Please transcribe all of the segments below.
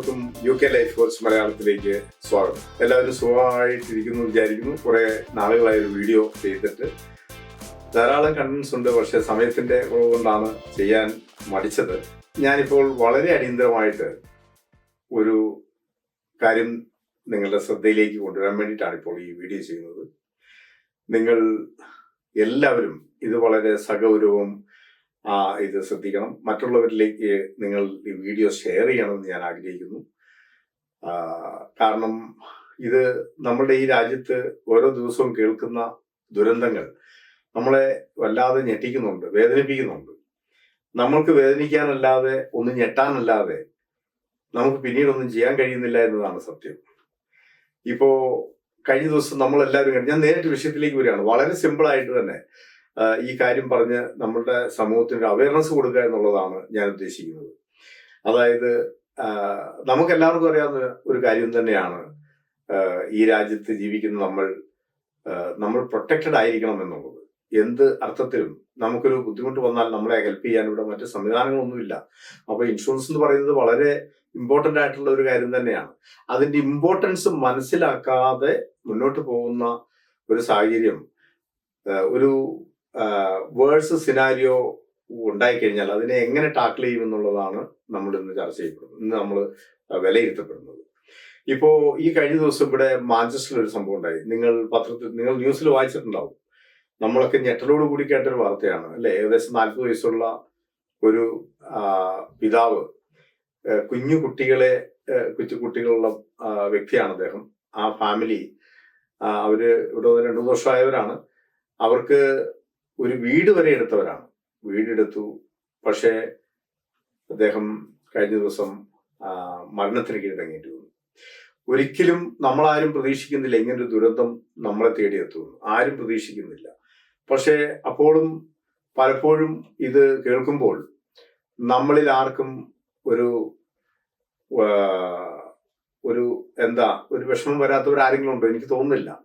എല്ലാവർക്കും U K life course മലയാളത്തിലേക്ക് സ്വാഗതം. എല്ലാവരും സുഖമായിട്ടിരിക്കുന്നു വിചാരിക്കുന്നു. കുറെ നാളുകളായി ഒരു വീഡിയോ ചെയ്തിട്ട് ധാരാളം കണ്ടൻസ് ഉണ്ട്. പക്ഷെ സമയത്തിന്റെ കുറവ് കൊണ്ടാണ് ചെയ്യാൻ മടിച്ചത്. ഞാനിപ്പോൾ വളരെ അടിയന്തരമായിട്ട് ഒരു കാര്യം നിങ്ങളുടെ ശ്രദ്ധയിലേക്ക് കൊണ്ടുവരാൻ വേണ്ടിയിട്ടാണ് ഇപ്പോൾ ഈ വീഡിയോ ചെയ്യുന്നത്. നിങ്ങൾ എല്ലാവരും ഇത് വളരെ സഗൗരവം ഇത് ശ്രദ്ധിക്കണം. മറ്റുള്ളവരിലേക്ക് നിങ്ങൾ ഈ വീഡിയോ ഷെയർ ചെയ്യണമെന്ന് ഞാൻ ആഗ്രഹിക്കുന്നു. കാരണം ഇത് നമ്മുടെ ഈ രാജ്യത്ത് ഓരോ ദിവസവും കേൾക്കുന്ന ദുരന്തങ്ങൾ നമ്മളെ വല്ലാതെ ഞെട്ടിക്കുന്നുണ്ട് വേദനിപ്പിക്കുന്നുണ്ട്. നമ്മൾക്ക് വേദനിക്കാനല്ലാതെ ഒന്ന് ഞെട്ടാനല്ലാതെ നമുക്ക് പിന്നീടൊന്നും ചെയ്യാൻ കഴിയുന്നില്ല എന്നതാണ് സത്യം. ഇപ്പോ കഴിഞ്ഞ ദിവസം നമ്മളെല്ലാവരും ഞാൻ നേരിട്ട് വിഷയത്തിലേക്ക് വരികയാണ്. വളരെ സിമ്പിൾ ആയിട്ട് തന്നെ ആ, ഈ കാര്യം പറഞ്ഞ് നമ്മളുടെ സമൂഹത്തിന് ഒരു അവയർനെസ് കൊടുക്കുക എന്നുള്ളതാണ് ഞാൻ ഉദ്ദേശിക്കുന്നത്. അതായത് നമുക്ക് നമുക്കെല്ലാവർക്കും അറിയാവുന്ന ഒരു കാര്യം തന്നെയാണ് ഈ രാജ്യത്ത് ജീവിക്കുന്ന നമ്മൾ നമ്മൾ പ്രൊട്ടക്റ്റഡ് ആയിരിക്കണം എന്നുള്ളത്. എന്ത് അർത്ഥത്തിലും നമുക്കൊരു ബുദ്ധിമുട്ട് വന്നാൽ നമ്മളെ ഹെൽപ്പ് ചെയ്യാൻ ഇവിടെ മറ്റ് സംവിധാനങ്ങളൊന്നുമില്ല. അപ്പൊ ഇൻഷുറൻസ് എന്ന് പറയുന്നത് വളരെ ഇമ്പോർട്ടന്റ് ആയിട്ടുള്ള ഒരു കാര്യം തന്നെയാണ്. അതിന്റെ ഇമ്പോർട്ടൻസ് മനസ്സിലാക്കാതെ മുന്നോട്ട് പോകുന്ന ഒരു സാഹചര്യം ഒരു വേഴ്സ് സിനാരിയോ ഉണ്ടായിക്കഴിഞ്ഞാൽ അതിനെ എങ്ങനെ ടാക്കിൾ ചെയ്യും എന്നുള്ളതാണ് നമ്മൾ ഇന്ന് ചർച്ച ചെയ്യപ്പെടുന്നത്. ഇന്ന് നമ്മൾ വിലയിരുത്തപ്പെടുന്നത്. ഇപ്പോ ഈ കഴിഞ്ഞ ദിവസം ഇവിടെ മാഞ്ചസ്റ്ററിൽ ഒരു സംഭവം ഉണ്ടായി. നിങ്ങൾ പത്രത്തിൽ നിങ്ങൾ ന്യൂസിൽ വായിച്ചിട്ടുണ്ടാവും. നമ്മളൊക്കെ ഞെട്ടലോട് കൂടി കേട്ടൊരു വാർത്തയാണ്. അല്ലെ? ഏകദേശം നാൽപ്പത് വയസ്സുള്ള ഒരു പിതാവ് കുഞ്ഞു കുട്ടികളെ കൊച്ചു കുട്ടികളുള്ള വ്യക്തിയാണ് അദ്ദേഹം. ആ ഫാമിലി അവർ ഇവിടെ രണ്ടു വർഷമായവരാണ്. അവർക്ക് ഒരു വീട് വരെ എടുത്തവരാണ്. വീടെടുത്തു. പക്ഷേ അദ്ദേഹം കഴിഞ്ഞ ദിവസം മരണത്തിന് കീഴടങ്ങേണ്ടി വന്നു. ഒരിക്കലും നമ്മളാരും പ്രതീക്ഷിക്കുന്നില്ല ഇങ്ങനൊരു ദുരന്തം നമ്മളെ തേടിയെത്തുമെന്ന് ആരും പ്രതീക്ഷിക്കുന്നില്ല. പക്ഷേ അപ്പോഴും പലപ്പോഴും ഇത് കേൾക്കുമ്പോൾ നമ്മളിൽ ആർക്കും ഒരു ഒരു എന്താ ഒരു വിഷമം വരാത്തവരാരെങ്കിലും ഉണ്ടോ? എനിക്ക് തോന്നുന്നില്ല.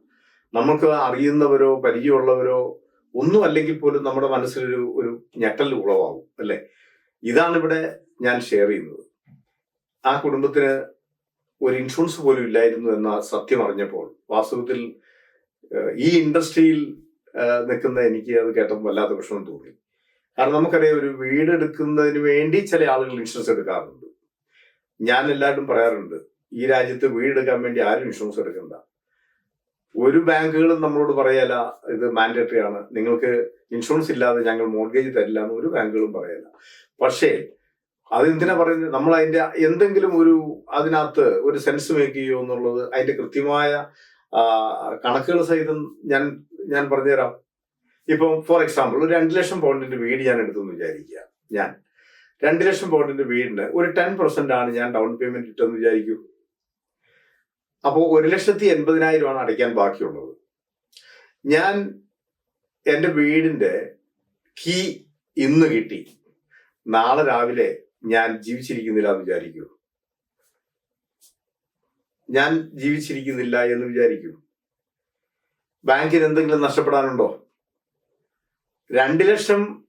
നമുക്ക് അറിയുന്നവരോ പരിചയമുള്ളവരോ ഒന്നും അല്ലെങ്കിൽ പോലും നമ്മുടെ മനസ്സിലൊരു ഒരു ഞെട്ടൽ ഉളവാകും അല്ലെ? ഇതാണ് ഇവിടെ ഞാൻ ഷെയർ ചെയ്യുന്നത്. ആ കുടുംബത്തിന് ഒരു ഇൻഷുറൻസ് പോലും ഇല്ലായിരുന്നു എന്ന സത്യം അറിഞ്ഞപ്പോൾ വാസ്തവത്തിൽ ഈ ഇൻഡസ്ട്രിയിൽ നിൽക്കുന്ന എനിക്ക് അത് കേട്ടപ്പോൾ വല്ലാത്ത വിഷമം തോന്നി. കാരണം നമുക്കറിയാം ഒരു വീട് എടുക്കുന്നതിന് വേണ്ടി ചില ആളുകൾ ഇൻഷുറൻസ് എടുക്കാറുണ്ട്. ഞാൻ എല്ലാവരും പറയാറുണ്ട് ഈ രാജ്യത്ത് വീടെടുക്കാൻ വേണ്ടി ആരും ഇൻഷുറൻസ് എടുക്കണ്ട. ഒരു ബാങ്കുകളും നമ്മളോട് പറയല ഇത് മാൻഡേറ്ററി ആണ്. നിങ്ങൾക്ക് ഇൻഷുറൻസ് ഇല്ലാതെ ഞങ്ങൾ മോർഗേജ് തരില്ല എന്ന് ഒരു ബാങ്കുകളും പറയല. പക്ഷേ അതെന്തിനാ പറയുന്നത്? നമ്മൾ അതിന്റെ എന്തെങ്കിലും ഒരു അതിനകത്ത് ഒരു സെൻസ് മേക്ക് ചെയ്യുമോ എന്നുള്ളത് അതിന്റെ കൃത്യമായ കണക്കുകൾ സഹിതം ഞാൻ ഞാൻ പറഞ്ഞുതരാം. ഇപ്പം ഫോർ എക്സാമ്പിൾ ഒരു രണ്ട് ലക്ഷം പൗണ്ടിന്റെ വീട് ഞാൻ എടുത്തെന്ന് വിചാരിക്കുക. ഞാൻ. രണ്ട് ലക്ഷം പൗണ്ടിന്റെ വീടിന് ഒരു ടെൻ പെർസെന്റ് ആണ് ഞാൻ ഡൗൺ പേയ്മെന്റ് ഇട്ടെന്ന് വിചാരിക്കൂ. അപ്പോൾ ഒരു ലക്ഷത്തി എൺപതിനായിരമാണ് അടയ്ക്കാൻ ബാക്കിയുള്ളത്. ഞാൻ എന്റെ വീടിന്റെ കീ ഇന്ന് കിട്ടി. നാളെ രാവിലെ ഞാൻ ജീവിച്ചിരിക്കുന്നില്ല എന്ന് വിചാരിക്കൂ. ഞാൻ ജീവിച്ചിരിക്കുന്നില്ല എന്ന് വിചാരിക്കൂ. ബാങ്കിന് എന്തെങ്കിലും നഷ്ടപ്പെടാനുണ്ടോ? രണ്ട് ലക്ഷം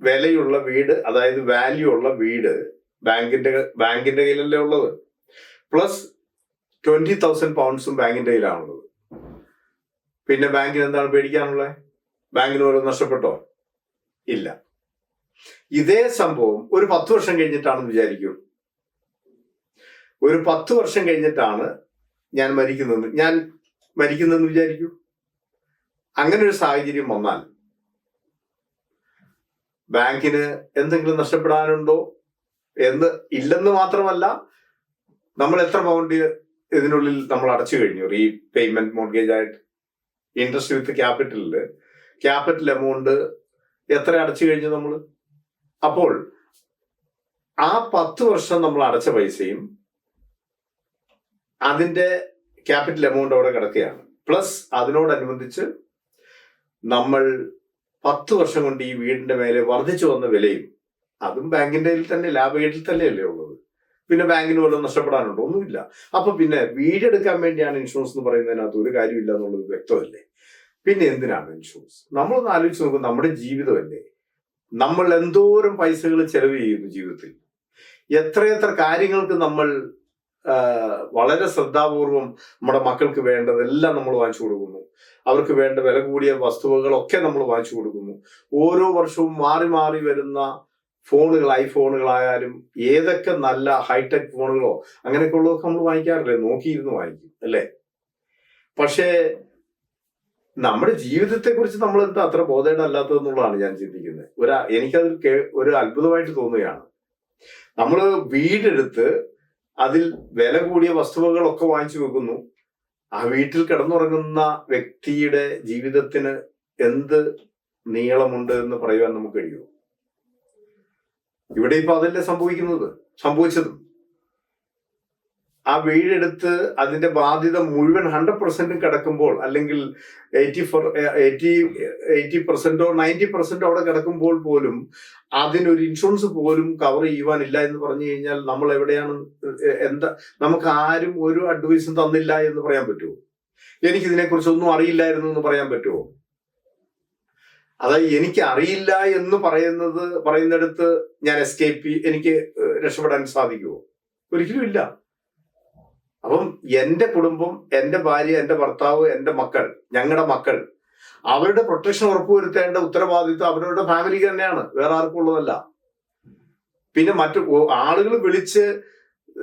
വിലയുള്ള വീട് അതായത് വാല്യൂ ഉള്ള വീട് ബാങ്കിന്റെ ബാങ്കിന്റെ കയ്യിലല്ലേ ഉള്ളത്? പ്ലസ് ട്വന്റി തൗസൻഡ് പൗണ്ട്സും ബാങ്കിന്റെ കയ്യിലാണുള്ളത്. പിന്നെ ബാങ്കിന് എന്താണ് പേടിക്കാനുള്ളത് ബാങ്കിന് ഓരോ നഷ്ടപ്പെട്ടോ? ഇല്ല. ഇതേ സംഭവം ഒരു പത്ത് വർഷം കഴിഞ്ഞിട്ടാണെന്ന് വിചാരിക്കൂ. ഒരു പത്ത് വർഷം കഴിഞ്ഞിട്ടാണ് ഞാൻ മരിക്കുന്നത്. ഞാൻ മരിക്കുന്നതെന്ന് വിചാരിക്കൂ. അങ്ങനെ ഒരു സാഹചര്യം വന്നാൽ ബാങ്കിന് എന്തെങ്കിലും നഷ്ടപ്പെടാനുണ്ടോ? എന്ന് ഇല്ലെന്ന് മാത്രമല്ല നമ്മൾ എത്ര പൗണ്ട് ഇതിനുള്ളിൽ നമ്മൾ അടച്ചു കഴിഞ്ഞു. റീ പേയ്മെന്റ് മോർഗേജ് ആയിട്ട് ഇൻട്രസ്റ്റ് വിത്ത് ക്യാപിറ്റലിൽ ക്യാപിറ്റൽ എമൗണ്ട് എത്ര അടച്ചു കഴിഞ്ഞു നമ്മൾ? അപ്പോൾ ആ പത്ത് വർഷം നമ്മൾ അടച്ച പൈസയും അതിന്റെ ക്യാപിറ്റൽ എമൗണ്ട് അവിടെ കിടക്കുകയാണ്. പ്ലസ് അതിനോടനുബന്ധിച്ച് നമ്മൾ പത്ത് വർഷം കൊണ്ട് ഈ വീടിന്റെ മേലെ വർദ്ധിച്ചു വന്ന വിലയും അതും ബാങ്കിന്റെ തന്നെ ലാഭകേട്ടിൽ തന്നെയല്ലേ ഉള്ളത് പിന്നെ ബാങ്കിന് വല്ലതും നഷ്ടപ്പെടാനുണ്ടോ? ഒന്നുമില്ല. അപ്പൊ പിന്നെ വീടെടുക്കാൻ വേണ്ടിയാണ് ഇൻഷുറൻസ് എന്ന് പറയുന്നതിനകത്ത് ഒരു കാര്യമില്ല എന്നുള്ളത് വ്യക്തമല്ലേ? പിന്നെ എന്തിനാണ് ഇൻഷുറൻസ് നമ്മളൊന്ന് ആലോചിച്ച് നോക്കും നമ്മുടെ ജീവിതമല്ലേ? നമ്മൾ എന്തോരം പൈസകൾ ചെലവ് ചെയ്യുന്നു ജീവിതത്തിൽ? എത്രയെത്ര കാര്യങ്ങൾക്ക് നമ്മൾ വളരെ ശ്രദ്ധാപൂർവം നമ്മുടെ മക്കൾക്ക് വേണ്ടതെല്ലാം നമ്മൾ വാങ്ങിച്ചു കൊടുക്കുന്നു. അവർക്ക് വേണ്ട വില കൂടിയ വസ്തുവകളൊക്കെ നമ്മൾ വാങ്ങിച്ചു കൊടുക്കുന്നു. ഓരോ വർഷവും മാറി മാറി വരുന്ന ഫോണുകൾ ഐഫോണുകളായാലും ഏതൊക്കെ നല്ല ഹൈടെക് ഫോണുകളോ അങ്ങനെയൊക്കെ ഉള്ളതൊക്കെ നമ്മൾ വാങ്ങിക്കാറില്ലേ? നോക്കിയിരുന്ന് വാങ്ങിക്കും അല്ലേ? പക്ഷേ നമ്മുടെ ജീവിതത്തെ കുറിച്ച് നമ്മൾ എന്താ അത്ര ബോധേടല്ലാത്തതെന്നുള്ളതാണ് ഞാൻ ചിന്തിക്കുന്നത്. ഒരു എനിക്കതിൽ ഒരു അത്ഭുതമായിട്ട് തോന്നുകയാണ്. നമ്മൾ വീടെടുത്ത് അതിൽ വില കൂടിയ വസ്തുവകളൊക്കെ വാങ്ങിച്ചു വെക്കുന്നു. ആ വീട്ടിൽ കിടന്നുറങ്ങുന്ന വ്യക്തിയുടെ ജീവിതത്തിന് എന്ത് നീളമുണ്ട് എന്ന് പറയുവാൻ നമുക്ക് കഴിയുമോ? ഇവിടെ ഇപ്പൊ അതല്ലേ സംഭവിക്കുന്നത്? സംഭവിച്ചതും. ആ വീടെടുത്ത് അതിന്റെ ബാധ്യത മുഴുവൻ ഹൺഡ്രഡ് പെർസെന്റും കിടക്കുമ്പോൾ അല്ലെങ്കിൽ എയ്റ്റി ഫോർ എയ്റ്റി എയ്റ്റി പെർസെന്റോ നയന്റി പെർസെന്റോ അവിടെ കിടക്കുമ്പോൾ പോലും അതിനൊരു ഇൻഷുറൻസ് പോലും കവർ ചെയ്യുവാനില്ല എന്ന് പറഞ്ഞു കഴിഞ്ഞാൽ നമ്മൾ എവിടെയാണ് എന്താ നമുക്ക് ആരും ഒരു അഡ്വൈസും തന്നില്ല എന്ന് പറയാൻ പറ്റുമോ? എനിക്ക് ഇതിനെക്കുറിച്ച് ഒന്നും അറിയില്ലായിരുന്നു എന്ന് പറയാൻ പറ്റുമോ? അതായത് എനിക്ക് അറിയില്ല എന്ന് പറയുന്നത് പറയുന്നിടത്ത് ഞാൻ എസ്കേപ്പ് എനിക്ക് രക്ഷപ്പെടാൻ സാധിക്കുമോ ഒരിക്കലും ഇല്ല. അപ്പം എന്റെ കുടുംബം എന്റെ ഭാര്യ എന്റെ ഭർത്താവ് എന്റെ മക്കൾ ഞങ്ങളുടെ മക്കൾ അവരുടെ പ്രൊട്ടക്ഷൻ ഉറപ്പുവരുത്തേണ്ട ഉത്തരവാദിത്വം അവരവരുടെ ഫാമിലിക്ക് തന്നെയാണ്. വേറെ ആർക്കും ഉള്ളതല്ല. പിന്നെ മറ്റു ആളുകൾ വിളിച്ച്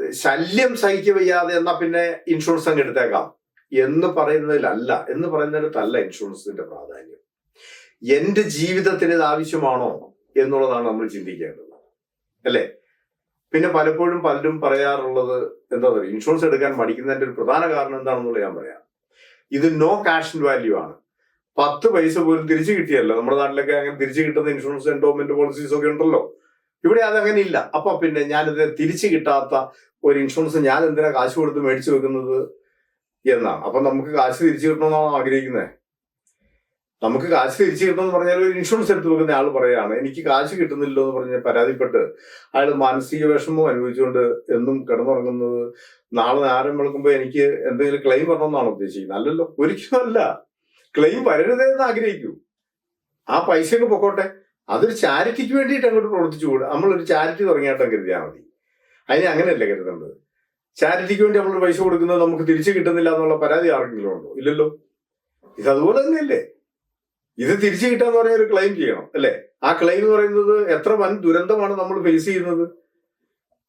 ശല്യം സഹിക്ക വയ്യാതെ എന്നാ പിന്നെ ഇൻഷുറൻസ് അങ്ങ് എടുത്തേക്കാം. എന്ന് പറയുന്നതിലല്ല. എന്ന് പറയുന്നിടത്തല്ല ഇൻഷുറൻസിന്റെ പ്രാധാന്യം. എന്റെ ജീവിതത്തിന് ഇത് ആവശ്യമാണോ എന്നുള്ളതാണ് നമ്മൾ ചിന്തിക്കേണ്ടത്. അല്ലേ? പിന്നെ പലപ്പോഴും പലരും പറയാറുള്ളത് എന്താ പറയുക ഇൻഷുറൻസ് എടുക്കാൻ മടിക്കുന്നതിന്റെ ഒരു പ്രധാന കാരണം എന്താണെന്നുള്ളത് ഞാൻ പറയാം. ഇത് നോ കാഷ് വാല്യൂ ആണ്. പത്ത് പൈസ പോലും തിരിച്ചു കിട്ടിയല്ലോ. നമ്മുടെ നാട്ടിലൊക്കെ അങ്ങനെ തിരിച്ചു കിട്ടുന്ന ഇൻഷുറൻസ് എൻഡോമെന്റ് പോളിസീസ് ഒക്കെ ഉണ്ടല്ലോ. ഇവിടെ അതങ്ങനെ ഇല്ല. അപ്പൊ പിന്നെ ഞാനിത് തിരിച്ചു കിട്ടാത്ത ഒരു ഇൻഷുറൻസ് ഞാൻ എന്തിനാ കാശ് കൊടുത്ത് മേടിച്ചു വെക്കുന്നത് എന്നാണ്. അപ്പൊ നമുക്ക് കാശ് തിരിച്ചു കിട്ടണമെന്നാണോ ആഗ്രഹിക്കുന്നത്? നമുക്ക് കാശ് തിരിച്ചു കിട്ടണമെന്ന് പറഞ്ഞാൽ ഒരു ഇൻഷുറൻസ് എടുത്ത് വെക്കുന്ന ആൾ പറയുകയാണ്. എനിക്ക് കാശ് കിട്ടുന്നില്ലോ എന്ന് പറഞ്ഞ് പരാതിപ്പെട്ട് അയാൾ മാനസിക വിഷമം അനുഭവിച്ചുകൊണ്ട് എന്നും കിടന്നുറങ്ങുന്നത്. നാളെ നേരം വിളക്കുമ്പോൾ എനിക്ക് എന്തെങ്കിലും ക്ലെയിം വരണമെന്നാണ് ഉദ്ദേശിക്കുന്നത്. അല്ലല്ലോ ഒരിക്കലും അല്ല. ക്ലെയിം വരരുതേ എന്ന് ആഗ്രഹിക്കൂ. ആ പൈസ ഒക്കെ പൊക്കോട്ടെ. അതൊരു ചാരിറ്റിക്ക് വേണ്ടിയിട്ട് അങ്ങോട്ട് പ്രവർത്തിച്ചു കൂടെ. നമ്മളൊരു ചാരിറ്റി തുടങ്ങിയാട്ടം കരുതിയാൽ മതി. അതിനെ അങ്ങനെയല്ല കരുതേണ്ടത്? ചാരിറ്റിക്ക് വേണ്ടി നമ്മൾ പൈസ കൊടുക്കുന്നത് നമുക്ക് തിരിച്ചു കിട്ടുന്നില്ല എന്നുള്ള പരാതി ആർക്കെങ്കിലും ഉണ്ടോ? ഇല്ലല്ലോ. ഇത് അതുപോലെ തന്നെയല്ലേ? ഇത് തിരിച്ചു കിട്ടാന്ന് പറഞ്ഞ ഒരു ക്ലെയിം ചെയ്യണം അല്ലെ? ആ ക്ലെയിം എന്ന് പറയുന്നത് എത്ര വൻ ദുരന്തമാണ് നമ്മൾ ഫേസ് ചെയ്യുന്നത്.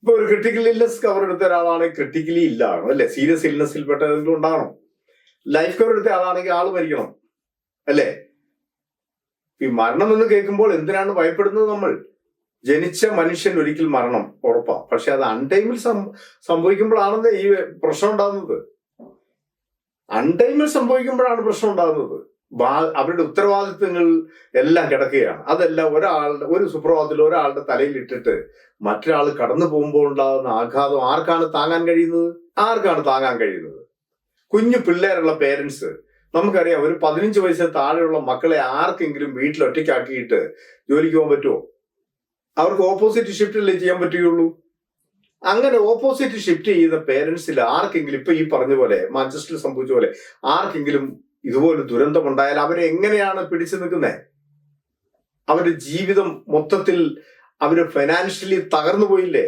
ഇപ്പൊ ഒരു ക്രിട്ടിക്കൽ ഇല്ലസ് കവർ എടുത്ത ഒരാളാണെങ്കിൽ ക്രിട്ടിക്കലി ഇല്ലാണോ അല്ലെ? സീരിയസ് ഇൽനെസ്സിൽ പെട്ട ഏതെങ്കിലും ഉണ്ടാകണം ലൈഫ് കവർ എടുത്ത ആളാണെങ്കിൽ ആൾ മരിക്കണം അല്ലെ? ഈ മരണം എന്ന് കേൾക്കുമ്പോൾ എന്തിനാണ് ഭയപ്പെടുന്നത് നമ്മൾ? ജനിച്ച മനുഷ്യൻ ഒരിക്കൽ മരണം ഉറപ്പാ. പക്ഷെ അത് അൺടൈമിൽ സംഭവിക്കുമ്പോഴാണെന്ന് ഈ പ്രശ്നം ഉണ്ടാകുന്നത്? അൺടൈമിൽ സംഭവിക്കുമ്പോഴാണ് പ്രശ്നം ഉണ്ടാകുന്നത്. അവരുടെ ഉത്തരവാദിത്വങ്ങൾ എല്ലാം കിടക്കുകയാണ്. അതെല്ലാം ഒരാളുടെ ഒരു സുപ്രഭാതത്തിൽ ഒരാളുടെ തലയിൽ ഇട്ടിട്ട് മറ്റൊരാൾ കടന്നു പോകുമ്പോൾ ഉണ്ടാകുന്ന ആഘാതം ആർക്കാണ് താങ്ങാൻ കഴിയുന്നത്? ആർക്കാണ് താങ്ങാൻ കഴിയുന്നത്? കുഞ്ഞു പിള്ളേരുള്ള പേരൻസ് നമുക്കറിയാം ഒരു പതിനഞ്ച് വയസ്സിന് താഴെയുള്ള മക്കളെ ആർക്കെങ്കിലും വീട്ടിൽ ഒറ്റയ്ക്കാക്കിയിട്ട് ജോലിക്ക് പോകാൻ പറ്റുമോ? അവർക്ക് ഓപ്പോസിറ്റ് ഷിഫ്റ്റിലേ ചെയ്യാൻ പറ്റുകയുള്ളൂ? അങ്ങനെ ഓപ്പോസിറ്റ് ഷിഫ്റ്റ് ചെയ്ത പേരൻസിൽ ആർക്കെങ്കിലും ഇപ്പൊ ഈ പറഞ്ഞ പോലെ മാഞ്ചസ്റ്ററിൽ സംഭവിച്ച പോലെ ആർക്കെങ്കിലും ഇതുപോലെ ദുരന്തം ഉണ്ടായാൽ അവരെ എങ്ങനെയാണ് പിടിച്ചു നിൽക്കുന്നത് അവരുടെ ജീവിതം മൊത്തത്തിൽ അവർ ഫൈനാൻഷ്യലി തകർന്നു പോയില്ലേ?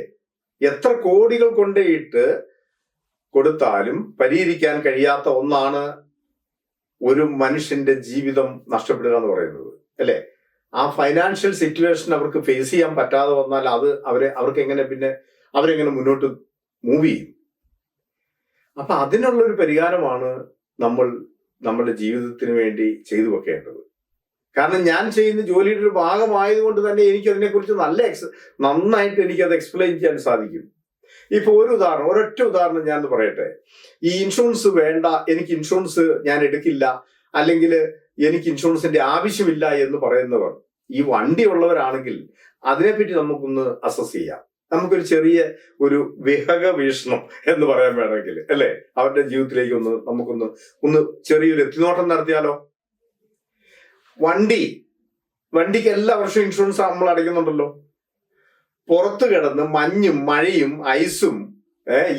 എത്ര കോടികൾ കൊണ്ടേയിട്ട് കൊടുത്താലും പരിഹരിക്കാൻ കഴിയാത്ത ഒന്നാണ് ഒരു മനുഷ്യന്റെ ജീവിതം നഷ്ടപ്പെടുക എന്ന് പറയുന്നത് അല്ലെ? ആ ഫൈനാൻഷ്യൽ സിറ്റുവേഷൻ അവർക്ക് ഫേസ് ചെയ്യാൻ പറ്റാതെ വന്നാൽ അത് അവരെ അവർക്ക് എങ്ങനെ പിന്നെ അവരെങ്ങനെ മുന്നോട്ട് മൂവ് ചെയ്യും? അപ്പൊ അതിനുള്ള ഒരു പരിഹാരമാണ് നമ്മൾ നമ്മുടെ ജീവിതത്തിന് വേണ്ടി ചെയ്തു വെക്കേണ്ടത്. കാരണം ഞാൻ ചെയ്യുന്ന ജോലിയുടെ ഒരു ഭാഗമായതുകൊണ്ട് തന്നെ എനിക്ക് അതിനെക്കുറിച്ച് നല്ല എക്സ് നന്നായിട്ട് എനിക്കത് എക്സ്പ്ലെയിൻ ചെയ്യാൻ സാധിക്കും. ഇപ്പൊ ഒരു ഉദാഹരണം ഒരൊറ്റ ഉദാഹരണം ഞാൻ പറയട്ടെ. ഈ ഇൻഷുറൻസ് വേണ്ട എനിക്ക് ഇൻഷുറൻസ് ഞാൻ എടുക്കില്ല അല്ലെങ്കിൽ എനിക്ക് ഇൻഷുറൻസിന്റെ ആവശ്യമില്ല എന്ന് പറയുന്നവർ ഈ വണ്ടി ഉള്ളവരാണെങ്കിൽ അതിനെപ്പറ്റി നമുക്കൊന്ന് അസസ് ചെയ്യാം. നമുക്കൊരു ചെറിയ ഒരു വിഹക വീക്ഷണം എന്ന് പറയാൻ വേണമെങ്കിൽ അല്ലെ? അവരുടെ ജീവിതത്തിലേക്ക് ഒന്ന് നമുക്കൊന്ന് ഒന്ന് ചെറിയൊരു എത്തിനോട്ടം നടത്തിയാലോ? വണ്ടി വണ്ടിക്ക് എല്ലാ വർഷവും ഇൻഷുറൻസ് നമ്മൾ അടയ്ക്കുന്നുണ്ടല്ലോ. പുറത്ത് കിടന്ന് മഞ്ഞും മഴയും ഐസും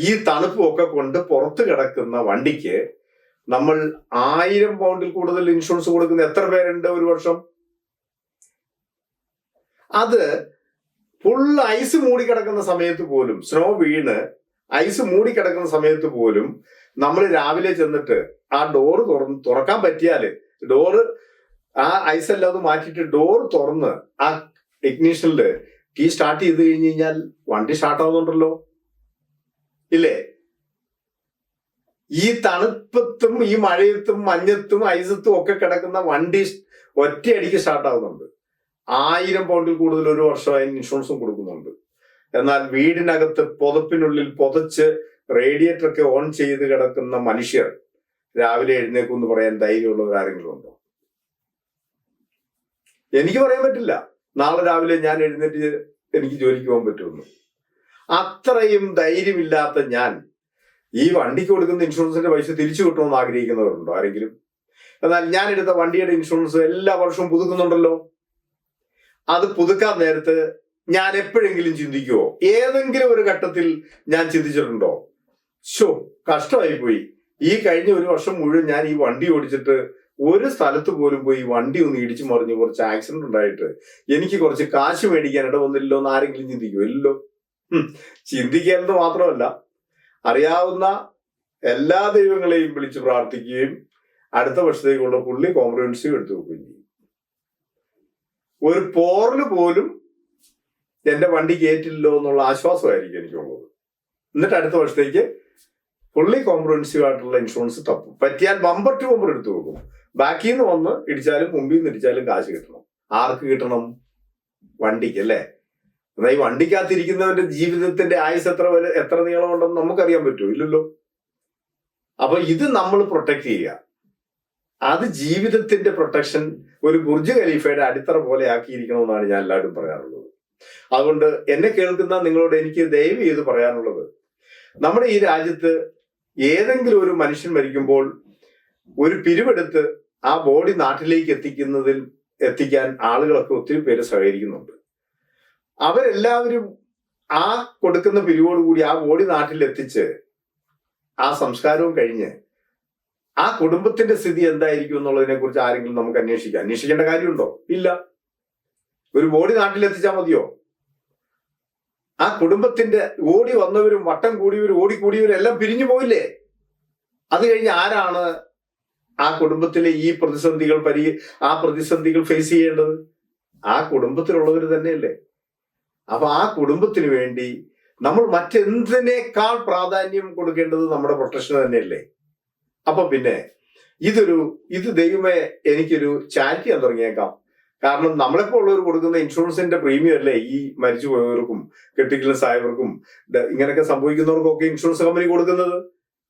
ഈ തണുപ്പും ഒക്കെ കൊണ്ട് പുറത്ത് കിടക്കുന്ന വണ്ടിക്ക് നമ്മൾ ആയിരം പൗണ്ടിൽ കൂടുതൽ ഇൻഷുറൻസ് കൊടുക്കുന്ന എത്ര പേരുണ്ട് ഒരു വർഷം? അത് ഫുൾ ഐസ് മൂടിക്കിടക്കുന്ന സമയത്ത് പോലും സ്നോ വീണ് ഐസ് മൂടിക്കിടക്കുന്ന സമയത്ത് പോലും നമ്മൾ രാവിലെ ചെന്നിട്ട് ആ ഡോറ് തുറന്ന് തുറക്കാൻ പറ്റിയാൽ ഡോറ് ആ ഐസ് എല്ലാം മാറ്റിയിട്ട് ഡോർ തുറന്ന് ആ ടെക്നീഷ്യനിൽ കീ സ്റ്റാർട്ട് ചെയ്ത് കഴിഞ്ഞ് കഴിഞ്ഞാൽ വണ്ടി സ്റ്റാർട്ട് ആവുന്നുണ്ടല്ലോ. ഇല്ലേ? ഈ തണുപ്പത്തും ഈ മഴയത്തും മഞ്ഞത്തും ഐസത്തും ഒക്കെ കിടക്കുന്ന വണ്ടി ഒറ്റയടിക്ക് സ്റ്റാർട്ട് ആവുന്നുണ്ട്. ആയിരം പൗണ്ടിൽ കൂടുതൽ ഒരു വർഷമായി ഇൻഷുറൻസും കൊടുക്കുന്നുണ്ട്. എന്നാൽ വീടിനകത്ത് പുതപ്പിനുള്ളിൽ പുതച്ച് റേഡിയേറ്റർ ഒക്കെ ഓൺ ചെയ്ത് കിടക്കുന്ന മനുഷ്യർ രാവിലെ എഴുന്നേക്കും എന്ന് പറയാൻ ധൈര്യമുള്ളവർ ആരെങ്കിലും ഉണ്ടോ? എനിക്ക് പറയാൻ പറ്റില്ല. നാളെ രാവിലെ ഞാൻ എഴുന്നേറ്റ് എനിക്ക് ജോലിക്ക് പോകാൻ പറ്റുമെന്ന് അത്രയും ധൈര്യമില്ലാത്ത ഞാൻ ഈ വണ്ടിക്ക് കൊടുക്കുന്ന ഇൻഷുറൻസിന്റെ പൈസ തിരിച്ചു കിട്ടണമെന്ന് ആഗ്രഹിക്കുന്നവരുണ്ടോ ആരെങ്കിലും? എന്നാൽ ഞാൻ എടുത്ത വണ്ടിയുടെ ഇൻഷുറൻസ് എല്ലാ വർഷവും പുതുക്കുന്നുണ്ടല്ലോ. അത് പുതുക്കാൻ നേരത്ത് ഞാൻ എപ്പോഴെങ്കിലും ചിന്തിക്കുവോ? ഏതെങ്കിലും ഒരു ഘട്ടത്തിൽ ഞാൻ ചിന്തിച്ചിട്ടുണ്ടോ? ഷോ കഷ്ടമായി പോയി ഈ കഴിഞ്ഞ ഒരു വർഷം മുഴുവൻ ഞാൻ ഈ വണ്ടി ഓടിച്ചിട്ട് ഒരു സ്ഥലത്ത് പോലും പോയി വണ്ടി ഒന്ന് ഇടിച്ചു മറിഞ്ഞ് കുറച്ച് ആക്സിഡന്റ് ഉണ്ടായിട്ട് എനിക്ക് കുറച്ച് കാശ് മേടിക്കാൻ ഇട വന്നില്ലല്ലോ എന്ന് ആരെങ്കിലും ചിന്തിക്കുമോ ഇല്ലല്ലോ. ചിന്തിക്കേണ്ടത് മാത്രമല്ല. അറിയാവുന്ന എല്ലാ ദൈവങ്ങളെയും വിളിച്ച് പ്രാർത്ഥിക്കുകയും അടുത്ത വർഷത്തേക്കുള്ള പുള്ളി കോംപ്രഹെൻസീവ് എടുത്തു വെക്കുകയും ഒരു പോറിന് പോലും എന്റെ വണ്ടി കയറ്റില്ലല്ലോ എന്നുള്ള ആശ്വാസമായിരിക്കും എനിക്കുള്ളത് എന്നിട്ട് അടുത്ത വർഷത്തേക്ക് ഫുള്ളി കോംപ്രഹെൻസീവ് ആയിട്ടുള്ള ഇൻഷുറൻസ് തപ്പും. പറ്റിയാൽ ബമ്പർ ടു ബമ്പർ എടുത്തു വെക്കും. ബാക്കിൽ നിന്ന് വന്ന് ഇടിച്ചാലും മുമ്പിൽ നിന്ന് ഇടിച്ചാലും കാശ് കിട്ടണം. ആർക്ക് കിട്ടണം? വണ്ടിക്ക് അല്ലേ? എന്നാൽ ഈ വണ്ടിക്കകത്തിരിക്കുന്നവന്റെ ജീവിതത്തിന്റെ ആയുസ് എത്ര വരെ എത്ര നീളമുണ്ടെന്ന് നമുക്കറിയാൻ പറ്റുമോ? ഇല്ലല്ലോ. അപ്പൊ ഇത് നമ്മൾ പ്രൊട്ടക്ട് ചെയ്യുക. അത് ജീവിതത്തിന്റെ പ്രൊട്ടക്ഷൻ ഒരു ബുർജ് ഖലീഫയുടെ അടിത്തറ പോലെ ആക്കിയിരിക്കണമെന്നാണ് ഞാൻ എല്ലാവരും പറയാറുള്ളത്. അതുകൊണ്ട് എന്നെ കേൾക്കുന്ന നിങ്ങളോട് എനിക്ക് ദയവ് ചെയ്ത് പറയാനുള്ളത് നമ്മുടെ ഈ രാജ്യത്ത് ഏതെങ്കിലും ഒരു മനുഷ്യൻ മരിക്കുമ്പോൾ ഒരു പിരിവെടുത്ത് ആ ബോഡി നാട്ടിലേക്ക് എത്തിക്കുന്നതിൽ എത്തിക്കാൻ ആളുകളൊക്കെ ഒത്തിരി പേര് സഹകരിക്കുന്നുണ്ട്. അവരെല്ലാവരും ആ കൊടുക്കുന്ന പിരിവോടുകൂടി ആ ബോഡി നാട്ടിൽ എത്തിച്ച് ആ സംസ്കാരവും കഴിഞ്ഞ് ആ കുടുംബത്തിന്റെ സ്ഥിതി എന്തായിരിക്കും എന്നുള്ളതിനെ കുറിച്ച് ആരെങ്കിലും നമുക്ക് അന്വേഷിക്കാം. അന്വേഷിക്കേണ്ട കാര്യമുണ്ടോ? ഇല്ല. ഒരു ബോഡി നാട്ടിലെത്തിച്ചാൽ മതിയോ? ആ കുടുംബത്തിന്റെ ഓടി വന്നവരും വട്ടം കൂടിയവരും ഓടിക്കൂടിയവരും എല്ലാം പിരിഞ്ഞു പോയില്ലേ? അത് കഴിഞ്ഞ് ആരാണ് ആ കുടുംബത്തിലെ ഈ പ്രതിസന്ധികൾ പരി ആ പ്രതിസന്ധികൾ ഫേസ് ചെയ്യേണ്ടത്? ആ കുടുംബത്തിലുള്ളവർ തന്നെയല്ലേ. അപ്പൊ ആ കുടുംബത്തിന് വേണ്ടി നമ്മൾ മറ്റെന്തിനേക്കാൾ പ്രാധാന്യം കൊടുക്കേണ്ടത് നമ്മുടെ പ്രൊട്ടക്ഷന് തന്നെയല്ലേ? അപ്പൊ പിന്നെ ഇതൊരു ഇത് ദൈവമേ എനിക്കൊരു ചാരിറ്റി ഞാൻ തുടങ്ങിയേക്കാം. കാരണം നമ്മളിപ്പോ ഉള്ളവർ കൊടുക്കുന്ന ഇൻഷുറൻസിന്റെ പ്രീമിയം അല്ലേ? ഈ മരിച്ചു പോയവർക്കും ക്രിട്ടിക്കൽ ആയവർക്കും ഇങ്ങനെയൊക്കെ സംഭവിക്കുന്നവർക്കൊക്കെ ഇൻഷുറൻസ് കമ്പനി കൊടുക്കുന്നത്.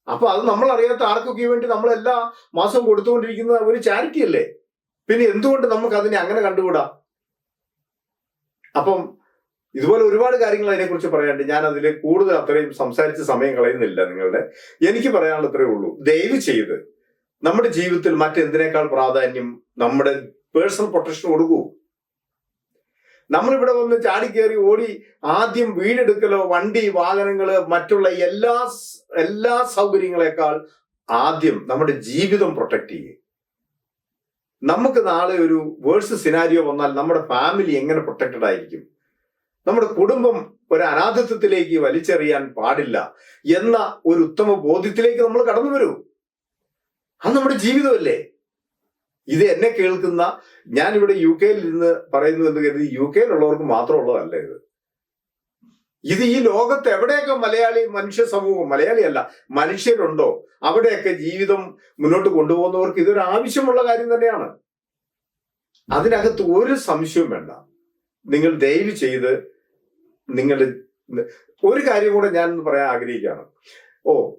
അപ്പൊ അത് നമ്മൾ അറിയാത്ത ആർക്കൊക്കെ വേണ്ടി നമ്മൾ എല്ലാ മാസവും കൊടുത്തുകൊണ്ടിരിക്കുന്ന ഒരു ചാരിറ്റി അല്ലേ? പിന്നെ എന്തുകൊണ്ട് നമുക്ക് അതിനെ അങ്ങനെ കണ്ടുകൂടാ? അപ്പം ഇതുപോലെ ഒരുപാട് കാര്യങ്ങൾ അതിനെക്കുറിച്ച് പറയാനുണ്ട്. ഞാൻ അതിൽ കൂടുതൽ അത്രയും സംസാരിച്ച് സമയം കളയുന്നില്ല നിങ്ങളുടെ. എനിക്ക് പറയാനുള്ള ഇത്രയേ ഉള്ളൂ. ദയവ് ചെയ്ത് നമ്മുടെ ജീവിതത്തിൽ മറ്റെന്തിനേക്കാൾ പ്രാധാന്യം നമ്മുടെ പേഴ്സണൽ പ്രൊട്ടക്ഷൻ കൊടുക്കൂ. നമ്മളിവിടെ വന്ന് ചാടിക്കേറി ഓടി ആദ്യം വീടെടുക്കലോ വണ്ടി വാഹനങ്ങൾ മറ്റുള്ള എല്ലാ എല്ലാ സൗകര്യങ്ങളെക്കാൾ ആദ്യം നമ്മുടെ ജീവിതം പ്രൊട്ടക്ട് ചെയ്യുക നമുക്ക് നാളെ ഒരു വേഴ്സ് സിനാരിയോ വന്നാൽ നമ്മുടെ ഫാമിലി എങ്ങനെ പ്രൊട്ടക്റ്റഡ് ആയിരിക്കും നമ്മുടെ കുടുംബം ഒരു അനാഥത്വത്തിലേക്ക് വലിച്ചെറിയാൻ പാടില്ല എന്ന ഒരു ഉത്തമ ബോധ്യത്തിലേക്ക് നമ്മൾ കടന്നു വരൂ. അത് നമ്മുടെ ജീവിതമല്ലേ? ഇത് എന്നെ കേൾക്കുന്ന ഞാൻ ഇവിടെ യു കെയിൽ ഇരുന്ന് പറയുന്നു എന്ന് കരുതി യു കെയിലുള്ളവർക്ക് മാത്രമുള്ളതല്ല ഇത്. ഇത് ഈ ലോകത്ത് എവിടെയൊക്കെ മലയാളി മനുഷ്യ സമൂഹം മലയാളിയല്ല മനുഷ്യരുണ്ടോ? അവിടെയൊക്കെ ജീവിതം മുന്നോട്ട് കൊണ്ടുപോകുന്നവർക്ക് ഇതൊരു ആവശ്യമുള്ള കാര്യം തന്നെയാണ്. അതിനകത്ത് ഒരു സംശയവും വേണ്ട. നിങ്ങൾ ദയവ് ചെയ്ത് നിങ്ങൾ ഒരു കാര്യം കൂടെ ഞാൻ പറയാൻ ആഗ്രഹിക്കുകയാണ്. ഓ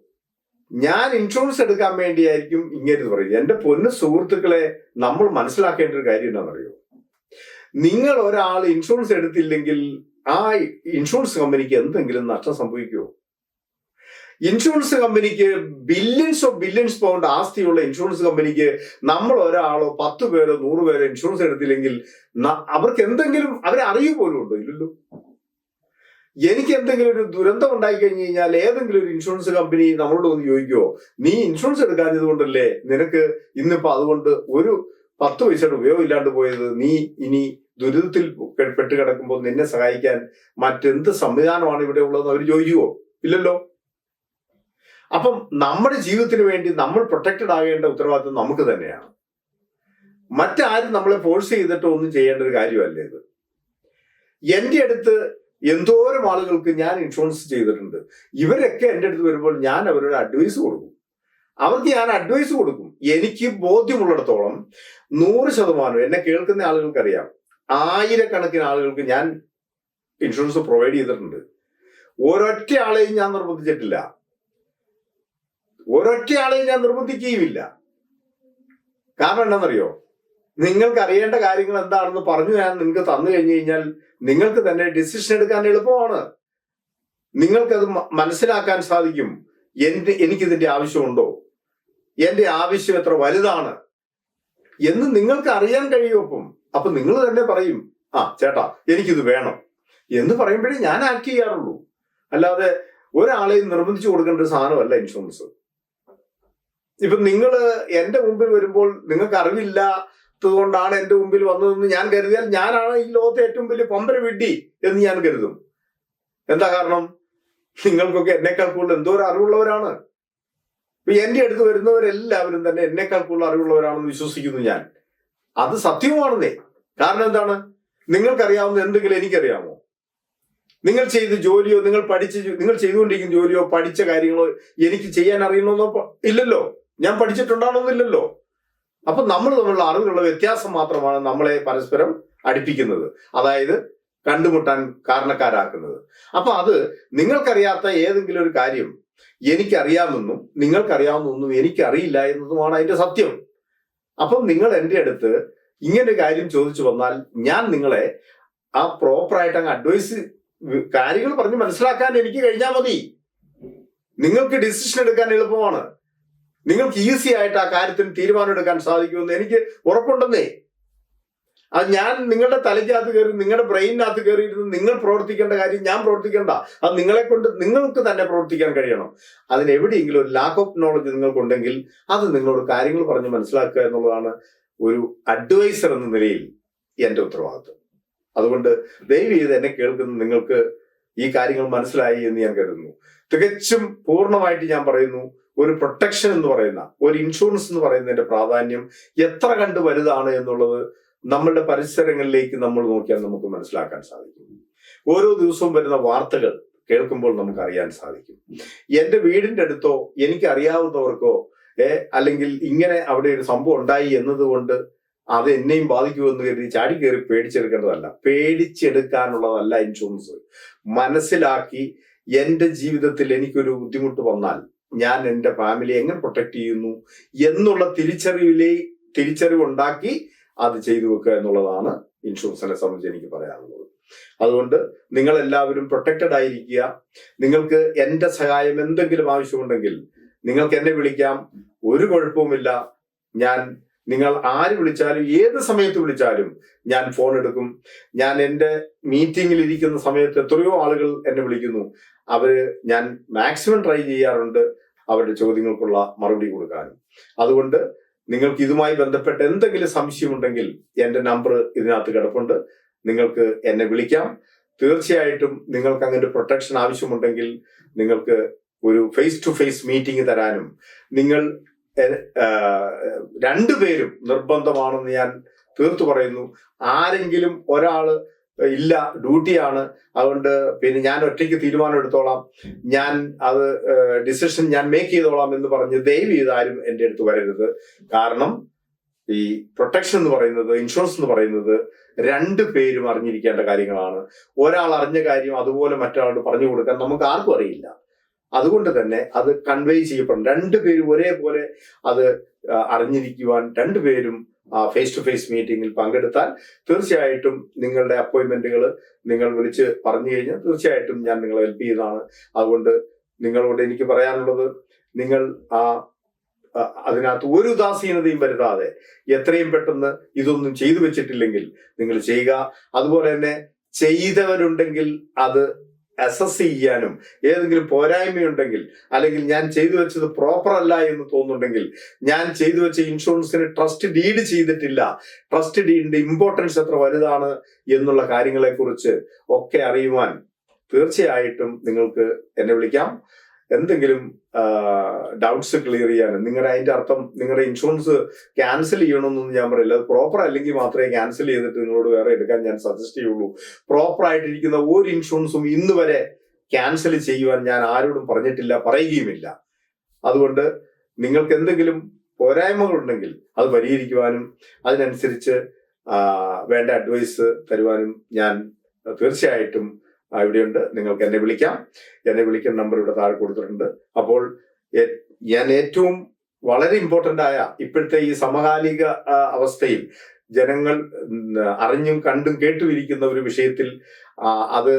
ഞാൻ ഇൻഷുറൻസ് എടുക്കാൻ വേണ്ടിയായിരിക്കും ഇങ്ങനെ പറയുന്നത്. എന്റെ പൊന്നു സുഹൃത്തുക്കളെ നമ്മൾ മനസ്സിലാക്കേണ്ട ഒരു കാര്യം എന്താണെന്നറിയോ? നിങ്ങൾ ഒരാൾ ഇൻഷുറൻസ് എടുത്തില്ലെങ്കിൽ ആ ഇൻഷുറൻസ് കമ്പനിക്ക് എന്തെങ്കിലും നഷ്ടം സംഭവിക്കുമോ ഇൻഷുറൻസ് കമ്പനിക്ക് ബില്യൺസ് ഓഫ് ബില്യൺസ് പൗണ്ട് ആസ്തിയുള്ള ഇൻഷുറൻസ് കമ്പനിക്ക് നമ്മൾ ഒരാളോ പത്ത് പേരോ നൂറ് പേരോ ഇൻഷുറൻസ് എടുത്തില്ലെങ്കിൽ അവർക്ക് എന്തെങ്കിലും അവരെ അറിയുപോലും ഉണ്ടോ? ഇല്ലല്ലോ. എനിക്ക് എന്തെങ്കിലും ഒരു ദുരന്തം ഉണ്ടായി കഴിഞ്ഞു കഴിഞ്ഞാൽ ഏതെങ്കിലും ഒരു ഇൻഷുറൻസ് കമ്പനി നമ്മളോട് ഒന്ന് ചോദിക്കുമോ നീ ഇൻഷുറൻസ് എടുക്കാഞ്ഞത് കൊണ്ടല്ലേ നിനക്ക് ഇന്നിപ്പോ അതുകൊണ്ട് ഒരു പത്ത് പൈസയുടെ ഉപയോഗം ഇല്ലാണ്ട് പോയത്? നീ ഇനി ദുരിതത്തിൽ പെട്ട് കിടക്കുമ്പോൾ നിന്നെ സഹായിക്കാൻ മറ്റെന്ത് സംവിധാനമാണ് ഇവിടെ ഉള്ളതെന്ന് അവർ ചോദിക്കുമോ ഇല്ലല്ലോ. അപ്പം നമ്മുടെ ജീവിതത്തിന് വേണ്ടി നമ്മൾ പ്രൊട്ടക്റ്റഡ് ആകേണ്ട ഉത്തരവാദിത്വം നമുക്ക് തന്നെയാണ്. മറ്റാരും നമ്മളെ ഫോഴ്സ് ചെയ്തിട്ടോ ഒന്നും ചെയ്യേണ്ട ഒരു കാര്യമല്ല ഇത്? എന്റെ അടുത്ത് എന്തോരം ആളുകൾക്ക് ഞാൻ ഇൻഷുറൻസ് ചെയ്തിട്ടുണ്ട്. ഇവരൊക്കെ എന്റെ അടുത്ത് വരുമ്പോൾ ഞാൻ അവരോട് അഡ്വൈസ് കൊടുക്കും. അവർക്ക് ഞാൻ അഡ്വൈസ് കൊടുക്കും. എനിക്ക് ബോധ്യമുള്ളിടത്തോളം നൂറ് ശതമാനം എന്നെ കേൾക്കുന്ന ആളുകൾക്കറിയാം ആയിരക്കണക്കിന് ആളുകൾക്ക് ഞാൻ ഇൻഷുറൻസ് പ്രൊവൈഡ് ചെയ്തിട്ടുണ്ട്. ഒരൊറ്റ ആളെയും ഞാൻ നിർബന്ധിച്ചിട്ടില്ല. ഒരൊറ്റ ആളെയും ഞാൻ നിർബന്ധിക്കുകയുമില്ല. കാരണം എന്താണെന്നറിയോ? നിങ്ങൾക്ക് അറിയേണ്ട കാര്യങ്ങൾ എന്താണെന്ന് പറഞ്ഞു ഞാൻ നിങ്ങൾക്ക് തന്നു കഴിഞ്ഞു കഴിഞ്ഞാൽ നിങ്ങൾക്ക് തന്നെ ഡിസിഷൻ എടുക്കാൻ എളുപ്പമാണ്. നിങ്ങൾക്കത് മനസ്സിലാക്കാൻ സാധിക്കും. എന്റെ എനിക്കിതിന്റെ ആവശ്യമുണ്ടോ? എന്റെ ആവശ്യം എത്ര വലുതാണ്? എന്ന് നിങ്ങൾക്ക് അറിയാൻ കഴിയും ഒപ്പം അപ്പൊ നിങ്ങൾ തന്നെ പറയും ആ ചേട്ടാ എനിക്കിത് വേണം. എന്ന് പറയുമ്പോഴേ ഞാൻ ആക്ട് ചെയ്യാറുള്ളൂ. അല്ലാതെ ഒരാളെയും നിർബന്ധിച്ചു കൊടുക്കേണ്ട ഒരു സാധനമല്ല ഇൻഷുറൻസ് ഇപ്പൊ നിങ്ങൾ എന്റെ മുമ്പിൽ വരുമ്പോൾ നിങ്ങൾക്ക് അറിവില്ലാത്തത് കൊണ്ടാണ് എന്റെ മുമ്പിൽ വന്നതെന്ന് ഞാൻ കരുതിയാൽ ഞാനാണ് ഈ ലോകത്തെ ഏറ്റവും വലിയ പമ്പര വിഡ്ഢി എന്ന് ഞാൻ കരുതും. എന്താ കാരണം? നിങ്ങൾക്കൊക്കെ എന്നെക്കാൾ കൂടുതൽ എന്തോ ഒരു അറിവുള്ളവരാണ്. എന്റെ അടുത്ത് വരുന്നവരെല്ലാവരും തന്നെ എന്നെക്കാൾ കൂടുതൽ അറിവുള്ളവരാണെന്ന് വിശ്വസിക്കുന്നു ഞാൻ. അത് സത്യവുമാണെന്നേ. കാരണം എന്താണ്? നിങ്ങൾക്കറിയാവുന്ന എന്തെങ്കിലും എനിക്കറിയാമോ? നിങ്ങൾ ചെയ്ത ജോലിയോ നിങ്ങൾ പഠിച്ച നിങ്ങൾ ചെയ്തുകൊണ്ടിരിക്കുന്ന ജോലിയോ പഠിച്ച കാര്യങ്ങളോ എനിക്ക് ചെയ്യാൻ അറിയണമെന്നോ ഇല്ലല്ലോ? ഞാൻ പഠിച്ചിട്ടുണ്ടാണെന്നില്ലല്ലോ? അപ്പൊ നമ്മൾ തമ്മിലുള്ള അറിവിലുള്ള വ്യത്യാസം മാത്രമാണ് നമ്മളെ പരസ്പരം അടുപ്പിക്കുന്നത്. അതായത് കണ്ടുമുട്ടാൻ കാരണക്കാരാക്കുന്നത്. അപ്പൊ അത് നിങ്ങൾക്കറിയാത്ത ഏതെങ്കിലും ഒരു കാര്യം എനിക്കറിയാമെന്നും നിങ്ങൾക്കറിയാവുന്നൊന്നും എനിക്കറിയില്ല എന്നതുമാണ് അതിന്റെ സത്യം. അപ്പം നിങ്ങൾ എന്റെ അടുത്ത് ഇങ്ങനെ കാര്യം ചോദിച്ചു വന്നാൽ ഞാൻ നിങ്ങളെ ആ പ്രോപ്പറായിട്ട് അങ്ങ് അഡ്വൈസ് കാര്യങ്ങൾ പറഞ്ഞ് മനസ്സിലാക്കാൻ എനിക്ക് കഴിഞ്ഞാൽ മതി. നിങ്ങൾക്ക് ഡിസിഷൻ എടുക്കാൻ എളുപ്പമാണ്. നിങ്ങൾക്ക് ഈസി ആയിട്ട് ആ കാര്യത്തിന് തീരുമാനം എടുക്കാൻ സാധിക്കുമെന്ന് എനിക്ക് ഉറപ്പുണ്ടെന്നേ. അത് ഞാൻ നിങ്ങളുടെ തലയ്ക്കകത്ത് കയറി നിങ്ങളുടെ ബ്രെയിനിനകത്ത് കയറിയിരുന്ന് നിങ്ങൾ പ്രവർത്തിക്കേണ്ട കാര്യം ഞാൻ പ്രവർത്തിക്കേണ്ട. അത് നിങ്ങളെ കൊണ്ട് നിങ്ങൾക്ക് തന്നെ പ്രവർത്തിക്കാൻ കഴിയണം. അതിന് എവിടെയെങ്കിലും ഒരു ലാക്ക് ഓഫ് നോളജ് നിങ്ങൾക്കുണ്ടെങ്കിൽ അത് നിങ്ങളോട് കാര്യങ്ങൾ പറഞ്ഞ് മനസ്സിലാക്കുക എന്നുള്ളതാണ് ഒരു അഡ്വൈസർ എന്ന നിലയിൽ എന്റെ ഉത്തരവാദിത്വം. അതുകൊണ്ട് ദയവ് ചെയ്ത് എന്നെ കേൾക്കുന്ന നിങ്ങൾക്ക് ഈ കാര്യങ്ങൾ മനസ്സിലായി എന്ന് ഞാൻ കരുതുന്നു. തികച്ചും പൂർണമായിട്ട് ഞാൻ പറയുന്നു. ഒരു പ്രൊട്ടക്ഷൻ എന്ന് പറയുന്ന ഒരു ഇൻഷുറൻസ് എന്ന് പറയുന്നതിന്റെ പ്രാധാന്യം എത്ര കണ്ട് വലുതാണ് എന്നുള്ളത് നമ്മളുടെ പരിസരങ്ങളിലേക്ക് നമ്മൾ നോക്കിയാൽ നമുക്ക് മനസ്സിലാക്കാൻ സാധിക്കും. ഓരോ ദിവസവും വരുന്ന വാർത്തകൾ കേൾക്കുമ്പോൾ നമുക്ക് അറിയാൻ സാധിക്കും. എന്റെ വീടിന്റെ അടുത്തോ എനിക്ക് അറിയാവുന്നവർക്കോ ഏ അല്ലെങ്കിൽ ഇങ്ങനെ അവിടെ ഒരു സംഭവം ഉണ്ടായി എന്നതുകൊണ്ട് അത് എന്നെയും ബാധിക്കുമെന്ന് കരുതി ചാടി കയറി പേടിച്ചെടുക്കേണ്ടതല്ല. പേടിച്ചെടുക്കാനുള്ളതല്ല ഇൻഷുറൻസ് മനസ്സിലാക്കി എന്റെ ജീവിതത്തിൽ എനിക്കൊരു ബുദ്ധിമുട്ട് വന്നാൽ ഞാൻ എന്റെ ഫാമിലി എങ്ങനെ പ്രൊട്ടക്ട് ചെയ്യുന്നു എന്നുള്ള തിരിച്ചറിവിലെ തിരിച്ചറിവുണ്ടാക്കി അത് ചെയ്തു വെക്കുക എന്നുള്ളതാണ് ഇൻഷുറൻസിനെ സംബന്ധിച്ച് എനിക്ക് പറയാനുള്ളത്. അതുകൊണ്ട് നിങ്ങൾ എല്ലാവരും പ്രൊട്ടക്റ്റഡ് ആയിരിക്കുക. നിങ്ങൾക്ക് എന്റെ സഹായം എന്തെങ്കിലും ആവശ്യമുണ്ടെങ്കിൽ നിങ്ങൾക്ക് എന്നെ വിളിക്കാം. ഒരു കുഴപ്പവുമില്ല. ഞാൻ നിങ്ങൾ ആര് വിളിച്ചാലും ഏത് സമയത്ത് വിളിച്ചാലും ഞാൻ ഫോൺ എടുക്കും. ഞാൻ എന്റെ മീറ്റിംഗിൽ ഇരിക്കുന്ന സമയത്ത് എത്രയോ ആളുകൾ എന്നെ വിളിക്കുന്നു. അവർ ഞാൻ മാക്സിമം ട്രൈ ചെയ്യാറുണ്ട്. അവരുടെ ചോദ്യങ്ങൾക്കുള്ള മറുപടി കൊടുക്കാനും. അതുകൊണ്ട് നിങ്ങൾക്ക് ഇതുമായി ബന്ധപ്പെട്ട് എന്തെങ്കിലും സംശയമുണ്ടെങ്കിൽ എന്റെ നമ്പർ ഇതിനകത്ത് കിടപ്പുണ്ട്. നിങ്ങൾക്ക് എന്നെ വിളിക്കാം. തീർച്ചയായിട്ടും നിങ്ങൾക്ക് അങ്ങനെ പ്രൊട്ടക്ഷൻ ആവശ്യമുണ്ടെങ്കിൽ നിങ്ങൾക്ക് ഒരു ഫേസ് ടു ഫേസ് മീറ്റിംഗ് തരാനും. നിങ്ങൾ രണ്ടുപേരും നിർബന്ധമാണെന്ന് ഞാൻ തീർത്തു പറയുന്നു. ആരെങ്കിലും ഒരാൾ ഇല്ല ഡ്യൂട്ടിയാണ്. അതുകൊണ്ട് പിന്നെ ഞാൻ ഒറ്റയ്ക്ക് തീരുമാനം എടുത്തോളാം. ഞാൻ അത് ഡിസിഷൻ ഞാൻ മേക്ക് ചെയ്തോളാം എന്ന് പറഞ്ഞ് ദയവ് ചെയ്ത് ആരും എന്റെ അടുത്ത് വരരുത്. കാരണം ഈ പ്രൊട്ടക്ഷൻ എന്ന് പറയുന്നത് ഇൻഷുറൻസ് എന്ന് പറയുന്നത് രണ്ട് പേരും അറിഞ്ഞിരിക്കേണ്ട കാര്യങ്ങളാണ്. ഒരാൾ അറിഞ്ഞ കാര്യം അതുപോലെ മറ്റൊരാളോട് പറഞ്ഞു കൊടുക്കാൻ നമുക്ക് ആർക്കും അറിയില്ല. അതുകൊണ്ട് തന്നെ അത് കൺവേ ചെയ്യപ്പെടണം. രണ്ടുപേരും ഒരേപോലെ അത് അറിഞ്ഞിരിക്കുവാൻ രണ്ടുപേരും ഫേസ് ടു ഫേസ് മീറ്റിംഗിൽ പങ്കെടുത്താൽ തീർച്ചയായിട്ടും നിങ്ങളുടെ അപ്പോയിന്റ്മെന്റുകൾ നിങ്ങൾ വിളിച്ച് പറഞ്ഞു കഴിഞ്ഞാൽ തീർച്ചയായിട്ടും ഞാൻ നിങ്ങളെ ഹെൽപ്പ് ചെയ്യുന്നതാണ്. അതുകൊണ്ട് നിങ്ങളോട് എനിക്ക് പറയാനുള്ളത് നിങ്ങൾ ആ അതിനകത്ത് ഒരു ഉദാസീനതയും വരുത്താതെ എത്രയും പെട്ടെന്ന് ഇതൊന്നും ചെയ്തു വെച്ചിട്ടില്ലെങ്കിൽ നിങ്ങൾ ചെയ്യുക. അതുപോലെ തന്നെ ചെയ്തവരുണ്ടെങ്കിൽ അത് അസസ് ചെയ്യാനും ഏതെങ്കിലും പോരായ്മയുണ്ടെങ്കിൽ അല്ലെങ്കിൽ ഞാൻ ചെയ്തു വെച്ചത് പ്രോപ്പർ അല്ല എന്ന് തോന്നുന്നുണ്ടെങ്കിൽ ഞാൻ ചെയ്തു വെച്ച ഇൻഷുറൻസിന് ട്രസ്റ്റ് ഡീഡ് ചെയ്തിട്ടില്ല. ട്രസ്റ്റ് ഡീഡിന്റെ ഇമ്പോർട്ടൻസ് എത്ര വലുതാണ് എന്നുള്ള കാര്യങ്ങളെ കുറിച്ച് ഒക്കെ അറിയുവാൻ തീർച്ചയായിട്ടും നിങ്ങൾക്ക് എന്നെ വിളിക്കാം. എന്തെങ്കിലും ഡൗട്ട്സ് ക്ലിയർ ചെയ്യാനും നിങ്ങളുടെ അതിന്റെ അർത്ഥം നിങ്ങളുടെ ഇൻഷുറൻസ് ക്യാൻസൽ ചെയ്യണമെന്നൊന്നും ഞാൻ പറയില്ല. അത് പ്രോപ്പർ അല്ലെങ്കിൽ മാത്രമേ ക്യാൻസൽ ചെയ്തിട്ട് നിങ്ങളോട് വേറെ എടുക്കാൻ ഞാൻ സജസ്റ്റ് ചെയ്യുള്ളൂ. പ്രോപ്പർ ആയിട്ടിരിക്കുന്ന ഒരു ഇൻഷുറൻസും ഇന്ന് വരെ ക്യാൻസൽ ചെയ്യുവാൻ ഞാൻ ആരോടും പറഞ്ഞിട്ടില്ല പറയുകയുമില്ല. അതുകൊണ്ട് നിങ്ങൾക്ക് എന്തെങ്കിലും പോരായ്മകളുണ്ടെങ്കിൽ അത് പരിഹരിക്കുവാനും അതിനനുസരിച്ച് വേണ്ട അഡ്വൈസ് തരുവാനും ഞാൻ തീർച്ചയായിട്ടും ഇവിടെയുണ്ട്. നിങ്ങൾക്ക് എന്നെ വിളിക്കാം. എന്നെ വിളിക്കുന്ന നമ്പർ ഇവിടെ താഴെ കൊടുത്തിട്ടുണ്ട്. അപ്പോൾ ഞാൻ ഏറ്റവും വളരെ ഇമ്പോർട്ടന്റ് ആയ ഇപ്പോഴത്തെ ഈ സമകാലിക അവസ്ഥയിൽ ജനങ്ങൾ അറിഞ്ഞും കണ്ടും കേട്ടുമിരിക്കുന്ന ഒരു വിഷയത്തിൽ അത്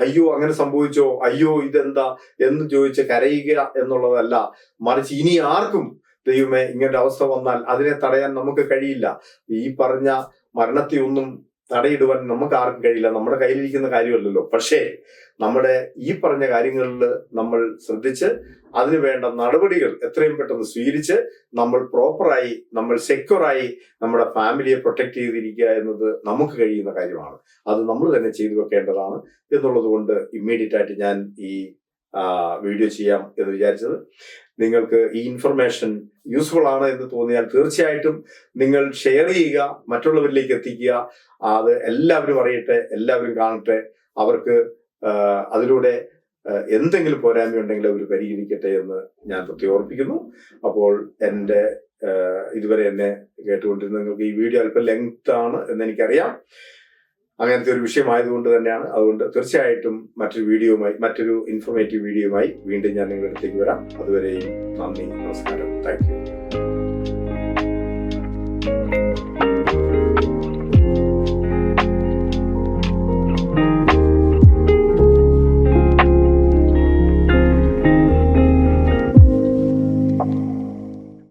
അയ്യോ അങ്ങനെ സംഭവിച്ചോ? അയ്യോ ഇതെന്താ? എന്ന് ചോദിച്ച് കരയുക എന്നുള്ളതല്ല. മറിച്ച് ഇനി ആർക്കും ദൈവമേ ഇങ്ങനൊരു അവസ്ഥ വന്നാൽ അതിനെ തടയാൻ നമുക്ക് കഴിയില്ല. ഈ പറഞ്ഞ മരണത്തെ ഒന്നും തടയിടുവാൻ നമുക്ക് ആർക്കും കഴിയില്ല. നമ്മുടെ കയ്യിലിരിക്കുന്ന കാര്യമല്ലല്ലോ. പക്ഷേ നമ്മുടെ ഈ പറഞ്ഞ കാര്യങ്ങളിൽ നമ്മൾ ശ്രദ്ധിച്ച് അതിനു വേണ്ട നടപടികൾ എത്രയും പെട്ടെന്ന് സ്വീകരിച്ച് നമ്മൾ പ്രോപ്പറായി നമ്മൾ സെക്യൂറായി നമ്മുടെ ഫാമിലിയെ പ്രൊട്ടക്ട് ചെയ്തിരിക്കുക എന്നത് നമുക്ക് കഴിയുന്ന കാര്യമാണ്. അത് നമ്മൾ തന്നെ ചെയ്തു വെക്കേണ്ടതാണ് എന്നുള്ളത് കൊണ്ട് ഇമ്മീഡിയറ്റ് ആയിട്ട് ഞാൻ ഈ വീഡിയോ ചെയ്യാം എന്ന് വിചാരിച്ചത്. നിങ്ങൾക്ക് ഈ ഇൻഫർമേഷൻ യൂസ്ഫുൾ ആണ് എന്ന് തോന്നിയാൽ തീർച്ചയായിട്ടും നിങ്ങൾ ഷെയർ ചെയ്യുക മറ്റുള്ളവരിലേക്ക് എത്തിക്കുക. അത് എല്ലാവരും അറിയട്ടെ എല്ലാവരും കാണട്ടെ. അവർക്ക് അതിലൂടെ എന്തെങ്കിലും പോരായ്മ ഉണ്ടെങ്കിൽ അവർ പരിഹരിക്കട്ടെ എന്ന് ഞാൻ പ്രത്യേകം ഓർപ്പിക്കുന്നു. അപ്പോൾ എന്റെ ഇതുവരെ എന്നെ കേട്ടുകൊണ്ടിരുന്ന നിങ്ങൾക്ക് ഈ വീഡിയോ അല്പം ലെങ്ത് ആണ് എന്ന് എനിക്കറിയാം. അങ്ങനത്തെ ഒരു വിഷയമായതുകൊണ്ട് തന്നെയാണ്. അതുകൊണ്ട് തീർച്ചയായിട്ടും മറ്റൊരു വീഡിയോയുമായി മറ്റൊരു ഇൻഫോർമേറ്റീവ് വീഡിയോയുമായി വീണ്ടും ഞാൻ നിങ്ങളുടെ അടുത്തേക്ക് വരാം. അതുവരെയും നന്ദി നമസ്കാരം. താങ്ക്